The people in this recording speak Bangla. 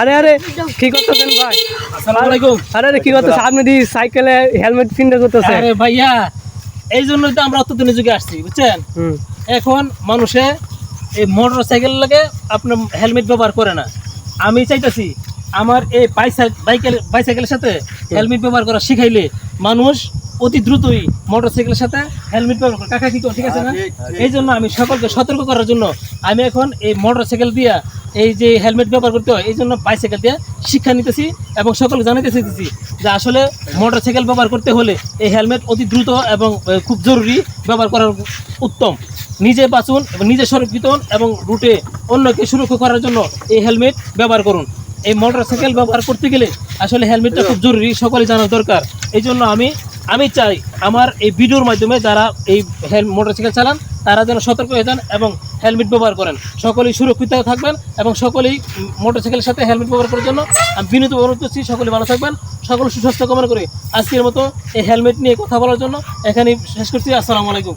আরে আরে কি করতেছেন ভাই? আসসালামু আলাইকুম। আরে আরে কি করতেছেন? আপনি দি সাইকেলে হেলমেট পিনতে করতেছেন। আরে ভাইয়া এই জন্যই তো আমরা যুগে আসছি বুঝছেন? এখন মানুষে এই মোটর সাইকেল লাগে আপনার হেলমেট ব্যবহার করে না। আমি চাইতেছি আমার এই বাইকের বাইসাইকেলের সাথে হেলমেট ব্যবহার করা শিখাইলে মানুষ অতি দ্রুতই মোটর সাইকেলের সাথে হেলমেট ব্যবহার করে। কাকা কি ঠিক আছে না? এই জন্য আমি সকলকে সতর্ক করার জন্য আমি এখন এই মোটর সাইকেল দিয়া এই যে হেলমেট ব্যবহার করতে হয় এই জন্য বাইসাইকেল দিয়ে শিক্ষা নিতেছি এবং সকলকে জানাতে চাইতেছি যে আসলে মোটর সাইকেল ব্যবহার করতে হলে এই হেলমেট অতি দ্রুত এবং খুব জরুরি ব্যবহার করার উত্তম। নিজে বাঁচুন এবং নিজে সুরক্ষিত এবং রুটে অন্যকে সুরক্ষা করার জন্য এই হেলমেট ব্যবহার করুন। এই মোটর সাইকেল ব্যবহার করতে গেলে আসলে হেলমেটটা খুব জরুরি সকলে জানা দরকার। এই জন্য আমি আমি চাই আমার এই ভিডিওর মাধ্যমে যারা এই মোটর সাইকেল চালান, তারা যেন সতর্ক হয়ে যান এবং হেলমেট ব্যবহার করেন। সকলেই সুরক্ষিত থাকবেন এবং সকলেই মোটরসাইকেলের সাথে হেলমেট ব্যবহার করার জন্য আমি বিনীত অনুরোধ করছি, সকলে ভালো থাকবেন, সকল সুস্বাস্থ্য কামনা করে আজকের মতো এই হেলমেট নিয়ে কথা বলার জন্য এখানেই শেষ করছি। আসসালামু আলাইকুম।